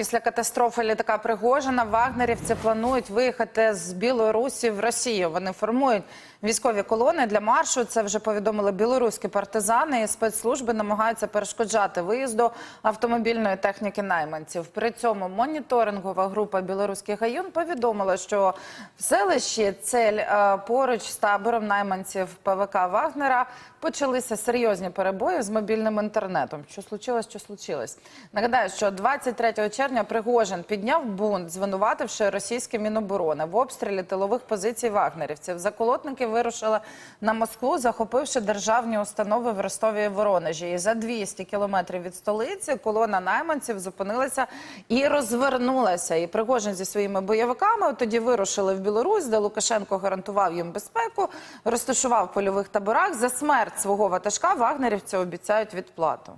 після катастрофи літака Пригожина вагнерівці планують виїхати з Білорусі в Росію. Вони формують військові колони для маршу. Це вже повідомили білоруські партизани. І спецслужби намагаються перешкоджати виїзду автомобільної техніки найманців. При цьому моніторингова група білоруських гаюн повідомила, що в селищі Цель е, поруч з табором найманців ПВК Вагнера почалися серйозні перебої з мобільним інтернетом. Що случилось, що случилось? Нагадаю, що 23 червня Пригожин підняв бунт, звинувативши російське міноборони в обстрілі тилових позицій вагнерівців. Заколотники вирушили на Москву, захопивши державні установи в Ростові і Воронежі. І за 200 кілометрів від столиці колона найманців зупинилася і розвернулася. І Пригожин зі своїми бойовиками тоді вирушили в Білорусь, де Лукашенко гарантував їм безпеку, розташував польових таборах. За смерть свого ватажка вагнерівці обіцяють відплату.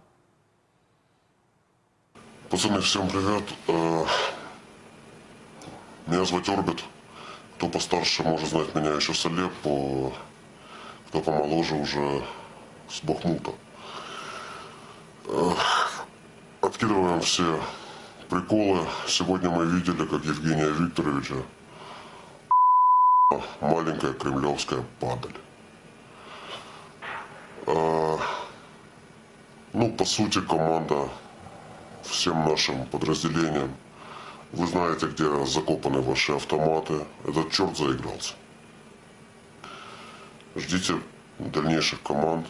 Пацаны, всем привет. Э, Меня зовут Орбит. Кто постарше может знать меня еще с Алеппо, кто помоложе уже с Бахмута. Э, Откидываем все приколы. Сегодня мы видели, как Евгения Викторовича маленькая кремлевская падаль. Э, Ну, по сути, команда всем нашим подразделениям. Вы знаете, где закопаны ваши автоматы. Этот черт заигрался. Ждите дальнейших команд.